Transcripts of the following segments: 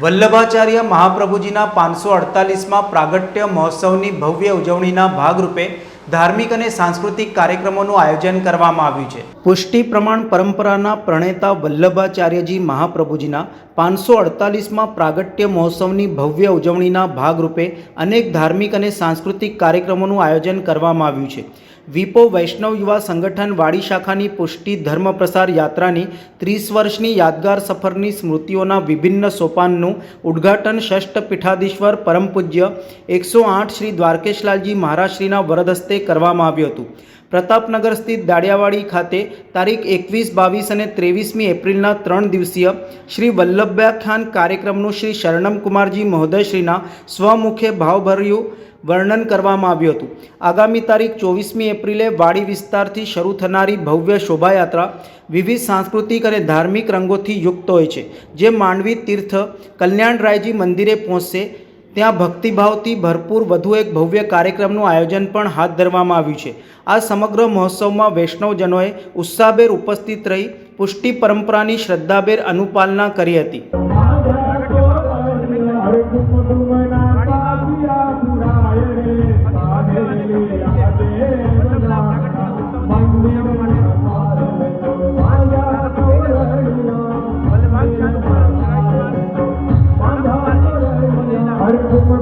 વલ્લભાચાર્ય મહાપ્રભુજીના પાંચસો અડતાલીસમાં પ્રાગટ્ય મહોત્સવની ભવ્ય ઉજવણીના ભાગરૂપે ધાર્મિક અને સાંસ્કૃતિક કાર્યક્રમોનું આયોજન કરવામાં આવ્યું છે. પુષ્ટિ પ્રમાણ પરંપરાના પ્રણેતા વલ્લભાચાર્યજી મહાપ્રભુજીના પાંચસો અડતાલીસમાં પ્રાગટ્ય મહોત્સવની ભવ્ય ઉજવણીના ભાગરૂપે અનેક ધાર્મિક અને સાંસ્કૃતિક કાર્યક્રમોનું આયોજન કરવામાં આવ્યું છે. વિપો વૈષ્ણવ યુવા સંગઠન વાડી શાખાની પુષ્ટિ ધર્મપ્રસાર યાત્રાની ત્રીસ વર્ષની યાદગાર સફરની સ્મૃતિઓના વિભિન્ન સોપાનનું ઉદ્ઘાટન ષષ્ઠ પીઠાધીશ્વર પરમ પૂજ્ય એકસો આઠ શ્રી દ્વારકેશલાલજી મહારાજશ્રીના વરદસ્તે કરવામાં આવ્યું હતું. પ્રતાપનગર સ્થિત દાડિયાવાડી ખાતે તારીખ એકવીસ બાવીસ અને ત્રેવીસમી એપ્રિલના ત્રણ દિવસીય શ્રી વલ્લભવ્યાખ્યાન કાર્યક્રમનું શ્રી શરણમ કુમારજી મહોદયશ્રીના સ્વમુખે ભાવભર્યું વર્ણન કરવામાં આવ્યું હતું આગામી તારીખ ચોવીસમી એપ્રિલે વાડી વિસ્તારથી શરૂ થનારી ભવ્ય શોભાયાત્રા વિવિધ સાંસ્કૃતિક અને ધાર્મિક રંગોથી યુક્ત હોય છે જે માંડવી તીર્થ કલ્યાણરાયજી મંદિરે પહોંચશે ત્યાં ભક્તિભાવથી ભરપૂર વધુ એક ભવ્ય કાર્યક્રમનું આયોજન પણ હાથ ધરવામાં આવ્યું છે આ સમગ્ર મહોત્સવમાં વૈષ્ણવજનોએ ઉત્સાહભેર ઉપસ્થિત રહી પુષ્ટિ પરંપરાની શ્રદ્ધાભેર અનુપાલના કરી હતી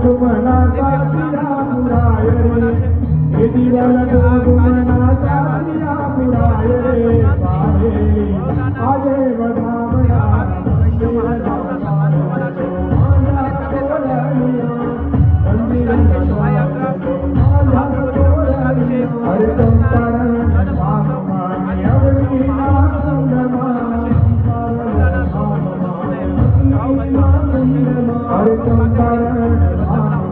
منا کا خدا بنا اے دیوانہ تو کارنا ہے منا کا خدا آمونرمار تن